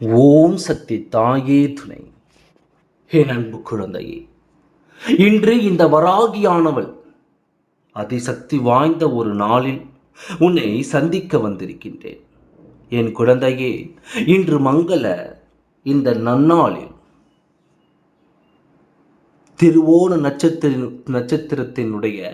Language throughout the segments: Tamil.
ஓம் சக்தி தாயே துணை. என் அன்பு குழந்தையே இன்று இந்த வராகியானவள் அதிசக்தி வாய்ந்த ஒரு நாளில் உன்னை சந்திக்க வந்திருக்கின்றேன். என் குழந்தையே இன்று மங்கள இந்த நன்னாளில். திருவோண நட்சத்திர நட்சத்திரத்தினுடைய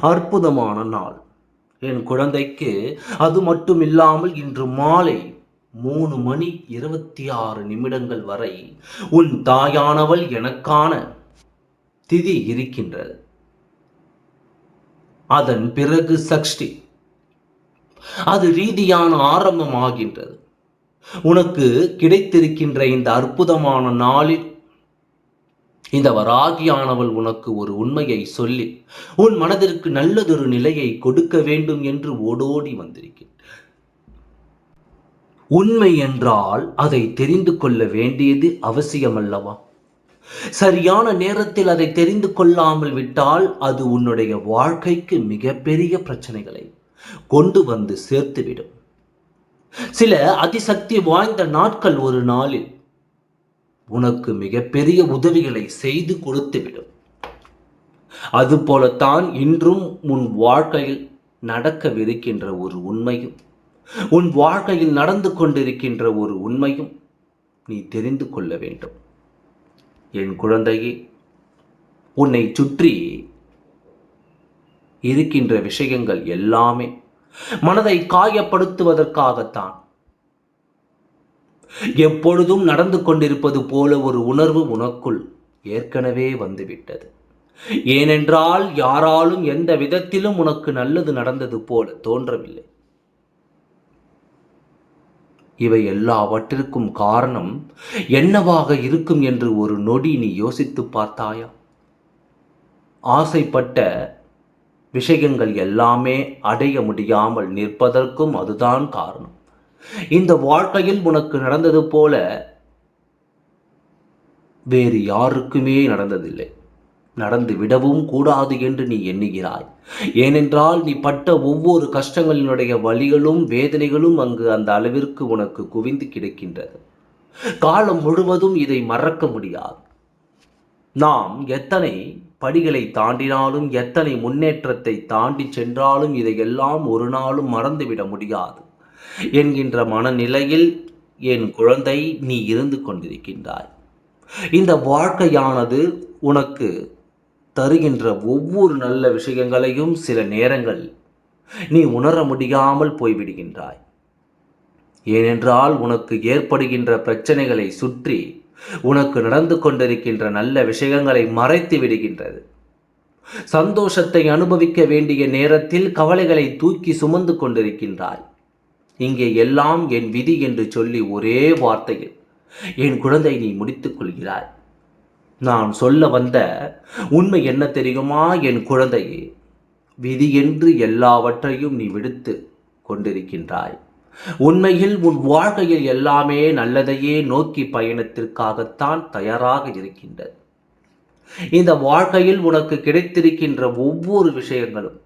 அற்புதமான நாள். என் குழந்தைக்கு அது மட்டும் இல்லாமல் இன்று மாலை மூணு மணி இருபத்தி ஆறு நிமிடங்கள் வரை உன் தாயானவள் எனக்கான திதி இருக்கின்றது. அதன் பிறகு சஷ்டி. அது ரீதியான ஆரம்பமாகின்றது உனக்கு கிடைத்திருக்கின்ற இந்த அற்புதமான நாளில் இந்த வராகியானவள் உனக்கு ஒரு உண்மையை சொல்லி உன் மனதிற்கு நல்லதொரு நிலையை கொடுக்க வேண்டும் என்று ஓடோடி வந்திருக்கின்ற உண்மை என்றால் அதை தெரிந்து கொள்ள வேண்டியது அவசியம் அல்லவா சரியான நேரத்தில் அதை தெரிந்து கொள்ளாமல் விட்டால் அது உன்னுடைய வாழ்க்கைக்கு மிகப்பெரிய பிரச்சனைகளை கொண்டு வந்து சேர்த்துவிடும். சில அதிசக்தி வாய்ந்த நாட்கள் ஒரு நாளில் உனக்கு மிகப்பெரிய உதவிகளை செய்து கொடுத்துவிடும். அதுபோலத்தான் இன்றும் உன் வாழ்க்கையில் நடக்கவிருக்கின்ற ஒரு உண்மையும். உன் வாழ்க்கையில் நடந்து கொண்டிருக்கின்ற ஒரு உண்மையும் நீ தெரிந்து கொள்ள வேண்டும். என் குழந்தையே உன்னை சுற்றி இருக்கின்ற விஷயங்கள் எல்லாமே மனதை காயப்படுத்துவதற்காகத்தான். எப்பொழுதும் நடந்து கொண்டிருப்பது போல ஒரு உணர்வு உனக்குள் ஏற்கனவே வந்துவிட்டது. ஏனென்றால் யாராலும் எந்த விதத்திலும் உனக்கு நல்லது நடந்தது போல தோன்றவில்லை. இவை எல்லாவற்றிற்கும் காரணம் என்னவாக இருக்கும் என்று ஒரு நொடி நீ யோசித்து பார்த்தாயா? ஆசைப்பட்ட விஷயங்கள் எல்லாமே அடைய முடியாமல் நிற்பதற்கும் அதுதான் காரணம். இந்த வாழ்க்கையில் உனக்கு நடந்தது போல வேறு யாருக்குமே நடந்ததில்லை. நடந்து விடவும் கூடாது என்று நீ எண்ணுகிறாய். ஏனென்றால் நீ பட்ட ஒவ்வொரு கஷ்டங்களினுடைய வழிகளும் வேதனைகளும் அங்கு அந்த அளவிற்கு உனக்கு குவிந்து கிடக்கின்றது. காலம் முழுவதும் இதை மறக்க முடியாது. நாம் எத்தனை படிகளை தாண்டினாலும் எத்தனை முன்னேற்றத்தை தாண்டி சென்றாலும் இதையெல்லாம் ஒரு நாளும் மறந்துவிட முடியாது என்கின்ற மனநிலையில் என் குழந்தை நீ இருந்து கொண்டிருக்கின்றாய். இந்த வாழ்க்கையானது உனக்கு தருகின்ற ஒவ்வொரு நல்ல விஷயங்களையும் சில நேரங்கள் நீ உணர முடியாமல் போய்விடுகின்றாய். ஏனென்றால் உனக்கு ஏற்படுகின்ற பிரச்சனைகளை சுற்றி உனக்கு நடந்து கொண்டிருக்கின்ற நல்ல விஷயங்களை மறைத்து விடுகின்றது. சந்தோஷத்தை அனுபவிக்க வேண்டிய நேரத்தில் கவலைகளை தூக்கி சுமந்து கொண்டிருக்கின்றாய். இங்கே எல்லாம் என் விதி என்று சொல்லி ஒரே வார்த்தையில் என் குழந்தை நீ முடித்துக் கொள்கிறாய். நான் சொல்ல வந்த உண்மை என்ன தெரியுமா? என் குழந்தையே விதி என்று எல்லாவற்றையும் நீ விடுத்து கொண்டிருக்கின்றாய். உண்மையில் உன் வாழ்க்கையில் எல்லாமே நல்லதையே நோக்கி பயணத்திற்காகத்தான் தயாராக இருக்கின்றது. இந்த வாழ்க்கையில் உனக்கு கிடைத்திருக்கின்ற ஒவ்வொரு விஷயங்களும்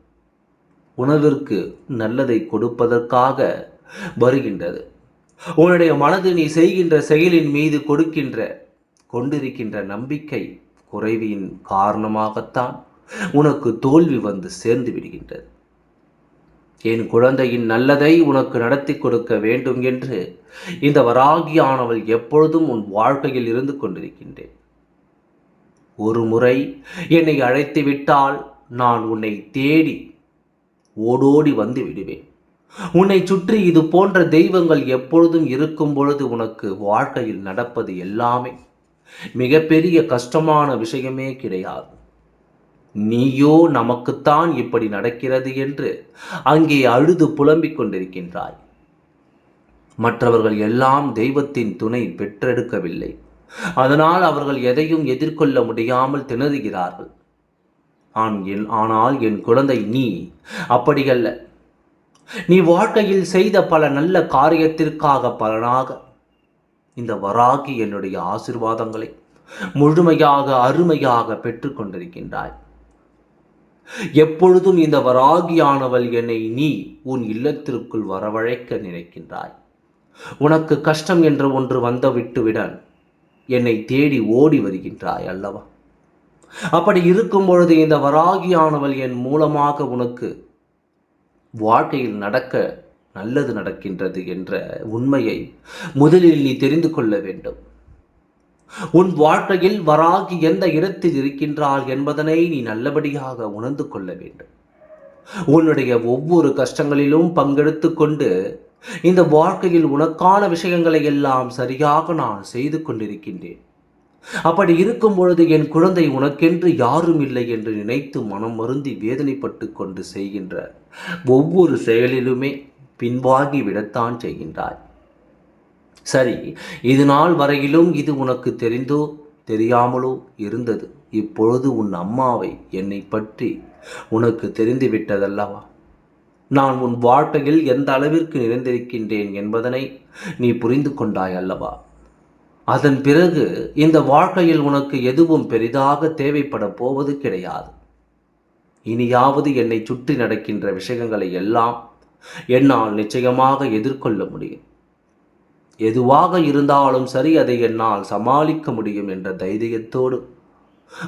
உணவிற்கு நல்லதை கொடுப்பதற்காக வருகின்றது. உன்னுடைய மனது நீ செய்கின்ற செயலின் மீது கொடுக்கின்ற கொண்டிருக்கின்ற நம்பிக்கை குறைவின் காரணமாகத்தான் உனக்கு தோல்வி வந்து சேர்ந்து விடுகின்றது. என் குழந்தையின் நல்லதை உனக்கு நடத்தி கொடுக்க வேண்டும் என்று இந்த வராகியானவள் எப்பொழுதும் உன் வாழ்க்கையில் இருந்து கொண்டிருக்கின்றேன். ஒரு முறை என்னை அழைத்து விட்டால் நான் உன்னை தேடி ஓடோடி வந்து விடுவேன். உன்னை சுற்றி இது போன்ற தெய்வங்கள் எப்பொழுதும் இருக்கும் பொழுது உனக்கு வாழ்க்கையில் நடப்பது எல்லாமே மிகப்பெரிய கஷ்டமான விஷயமே கிடையாது. நீயோ நமக்குத்தான் இப்படி நடக்கிறது என்று அங்கே அழுது புலம்பிக் கொண்டிருக்கின்றாய். மற்றவர்கள் எல்லாம் தெய்வத்தின் துணை பெற்றெடுக்கவில்லை. அதனால் அவர்கள் எதையும் எதிர்கொள்ள முடியாமல் திணறுகிறார்கள். ஆன் என் ஆனால் என் குழந்தை நீ அப்படியல்ல. நீ வாழ்க்கையில் செய்த பல நல்ல காரியத்திற்காக பலனாக இந்த வராகி என்னுடைய ஆசிர்வாதங்களை முழுமையாக அருமையாக பெற்றுக்கொண்டிருக்கின்றாய். எப்பொழுதும் இந்த வராகியானவள் என்னை நீ உன் இல்லத்திற்குள் வரவழைக்க நினைக்கின்றாய். உனக்கு கஷ்டம் என்ற ஒன்று வந்த விட்டுவிட என்னை தேடி ஓடி வருகின்றாய் அல்லவா? அப்படி இருக்கும் பொழுது இந்த வராகியானவள் என் மூலமாக உனக்கு வாழ்க்கையில் நடக்க நல்லது நடக்கின்றது என்ற உண்மையை முதலில் நீ தெரிந்து கொள்ள வேண்டும். உன் வாழ்க்கையில் வராகி எந்த இடத்தில் இருக்கின்றாள் என்பதனை நீ நல்லபடியாக உணர்ந்து கொள்ள வேண்டும். உன்னுடைய ஒவ்வொரு கஷ்டங்களிலும் பங்கெடுத்து கொண்டு இந்த வாழ்க்கையில் உனக்கான விஷயங்களை எல்லாம் சரியாக நான் செய்து கொண்டிருக்கின்றேன். அப்படி இருக்கும் பொழுது என் குழந்தை உனக்கென்று யாரும் இல்லை என்று நினைத்து மனம் மருந்தி வேதனைப்பட்டு கொண்டு செய்கின்ற ஒவ்வொரு செயலிலுமே பின்வாகிவிடத்தான் செய்கின்றாய். சரி இது நாள் வரையிலும் இது உனக்கு தெரிந்தோ தெரியாமலோ இருந்தது. இப்பொழுது உன் அம்மாவை என்னை பற்றி உனக்கு தெரிந்துவிட்டதல்லவா நான் உன் வாழ்க்கையில் எந்த அளவிற்கு நிறைந்திருக்கின்றேன் என்பதனை நீ புரிந்து கொண்டாய் அல்லவா? அதன் பிறகு இந்த வாழ்க்கையில் உனக்கு எதுவும் பெரிதாக தேவைப்பட போவது கிடையாது. இனியாவது என்னை சுற்றி நடக்கின்ற விஷயங்களை எல்லாம் என்னால் நிச்சயமாக எதிர்கொள்ள முடியும். எதுவாக இருந்தாலும் சரி அதை என்னால் சமாளிக்க முடியும் என்ற தைரியத்தோடு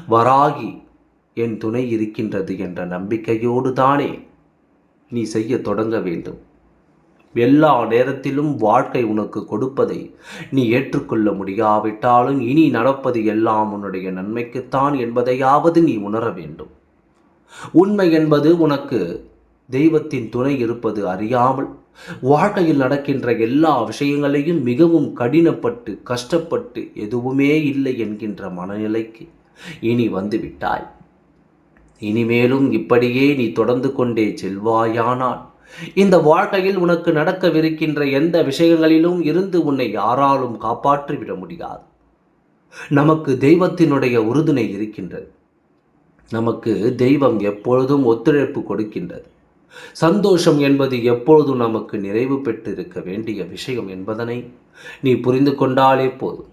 வராகி என் துணை இருக்கின்றது என்ற நம்பிக்கையோடு தானே நீ செய்ய தொடங்க வேண்டும். எல்லா நேரத்திலும் வாழ்க்கை உனக்கு கொடுப்பதை நீ ஏற்றுக்கொள்ள முடியாவிட்டாலும் இனி நடப்பது எல்லாம் உன்னுடைய நன்மைக்குத்தான் என்பதையாவது நீ உணர வேண்டும். உண்மை என்பது உனக்கு தெய்வத்தின் துணை இருப்பது அறியாமல் வாழ்க்கையில் நடக்கின்ற எல்லா விஷயங்களையும் மிகவும் கடினப்பட்டு கஷ்டப்பட்டு எதுவுமே இல்லை என்கின்ற மனநிலைக்கு இனி வந்துவிட்டாய். இனிமேலும் இப்படியே நீ தொடர்ந்து கொண்டே செல்வாயானால் இந்த வாழ்க்கையில் உனக்கு நடக்கவிருக்கின்ற எந்த விஷயங்களிலும் இருந்து உன்னை யாராலும் காப்பாற்றிவிட முடியாது. நமக்கு தெய்வத்தினுடைய உறுதுணை இருக்கின்றது. நமக்கு தெய்வம் எப்பொழுதும் ஒத்துழைப்பு கொடுக்கின்றது. சந்தோஷம் என்பது எப்பொழுதும் நமக்கு நிறைவு பெற்றிருக்க வேண்டிய விஷயம் என்பதனை நீ புரிந்து கொண்டாலே போதும்.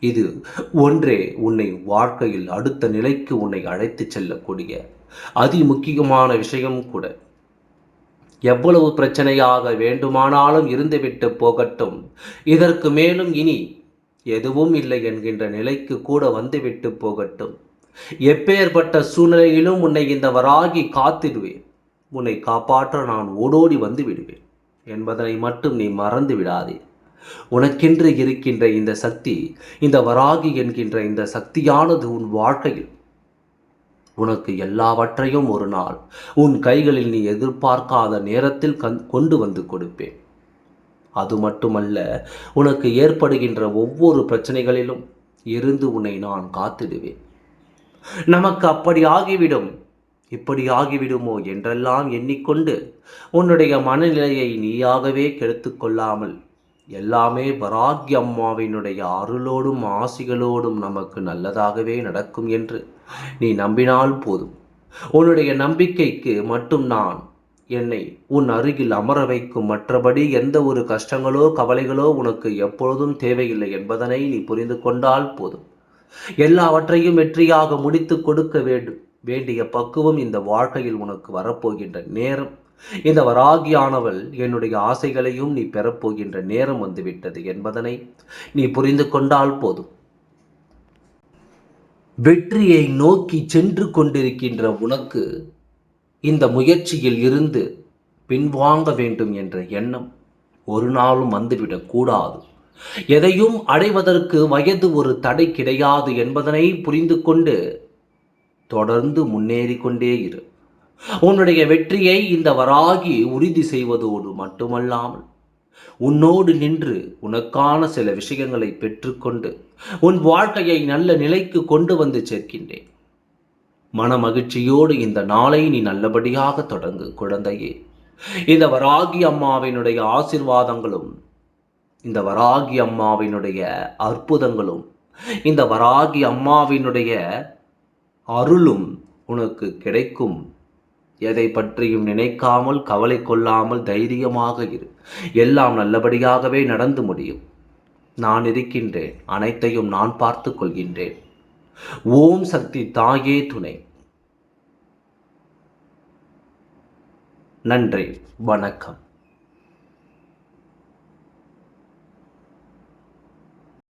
இது ஒன்றே உன்னை வாழ்க்கையில் அடுத்த நிலைக்கு உன்னை அழைத்து செல்லக்கூடிய அதி முக்கியமான விஷயம் கூட. எவ்வளவு பிரச்சனையாக வேண்டுமானாலும் இருந்துவிட்டு போகட்டும். இதற்கு மேலும் இனி எதுவும் இல்லை என்கின்ற நிலைக்கு கூட வந்துவிட்டு போகட்டும். எப்பேற்பட்ட சூழ்நிலையிலும் உன்னை இந்த வராகி காத்திடுவேன். உன்னை காப்பாற்ற நான் ஓடோடி வந்து விடுவேன். என்பதனை மட்டும் நீ மறந்து விடாதே. உனக்கென்று இருக்கின்ற இந்த சக்தி இந்த வராகி என்கின்ற இந்த சக்தியானது உன் வாழ்க்கையில். உனக்கு எல்லாவற்றையும் ஒரு நாள் உன் கைகளில் நீ எதிர்பார்க்காத நேரத்தில் கண் கொண்டு வந்து கொடுப்பேன். அது மட்டுமல்ல உனக்கு ஏற்படுகின்ற ஒவ்வொரு பிரச்சனைகளிலும் இருந்து உன்னை நான் காத்திடுவேன். நமக்கு அப்படி ஆகிவிடும். இப்படி ஆகிவிடுமோ என்றெல்லாம் எண்ணிக்கொண்டு உன்னுடைய மனநிலையை நீயாகவே கெடுத்து கொள்ளாமல் எல்லாமே பராகி அம்மாவினுடைய அருளோடும் ஆசிகளோடும் நமக்கு நல்லதாகவே நடக்கும் என்று நீ நம்பினால் போதும். உன்னுடைய நம்பிக்கைக்கு மட்டும் நான் என்னை உன் அருகில் அமர வைக்கும் மற்றபடி எந்த ஒரு கஷ்டங்களோ கவலைகளோ உனக்கு எப்பொழுதும் தேவையில்லை என்பதனை நீ புரிந்து கொண்டால் போதும். எல்லாவற்றையும் வெற்றியாக முடித்து கொடுக்க வேண்டும். வேண்டிய பக்குவம் இந்த வாழ்க்கையில் உனக்கு வரப்போகின்ற நேரம். இந்த வராகியானவள் என்னுடைய ஆசைகளையும் நீ பெறப்போகின்ற நேரம் வந்துவிட்டது என்பதனை நீ புரிந்து கொண்டால் போதும். வெற்றியை நோக்கி சென்று கொண்டிருக்கின்ற உனக்கு இந்த முயற்சியில் இருந்து பின்வாங்க வேண்டும் என்ற எண்ணம் ஒரு நாளும் வந்துவிடக்கூடாது எதையும் அடைவதற்கு வயது ஒரு தடை கிடையாது என்பதனை புரிந்து கொண்டு தொடர்ந்து முன்னேறி கொண்டே இரு. உன்னுடைய வெற்றியை இந்த வராகி உறுதி செய்வதோடு மட்டுமல்லாமல் உன்னோடு நின்று உனக்கான சில விஷயங்களை பெற்றுக்கொண்டு உன் வாழ்க்கையை நல்ல நிலைக்கு கொண்டு வந்து சேர்க்கின்றேன். மன மகிழ்ச்சியோடு இந்த நாளை நீ நல்லபடியாக தொடங்கு குழந்தையே. இந்த வராகி அம்மாவினுடைய ஆசிர்வாதங்களும் இந்த வராகி அம்மாவினுடைய அற்புதங்களும் இந்த வராகி அம்மாவினுடைய அருளும் உனக்கு கிடைக்கும். எதை பற்றியும் நினைக்காமல் கவலை கொள்ளாமல் தைரியமாக இரு. எல்லாம் நல்லபடியாகவே நடந்து முடியும். நான் இருக்கின்றேன். அனைத்தையும் நான் பார்த்து கொள்கின்றேன். ஓம் சக்தி தாயே துணை. நன்றி. வணக்கம்.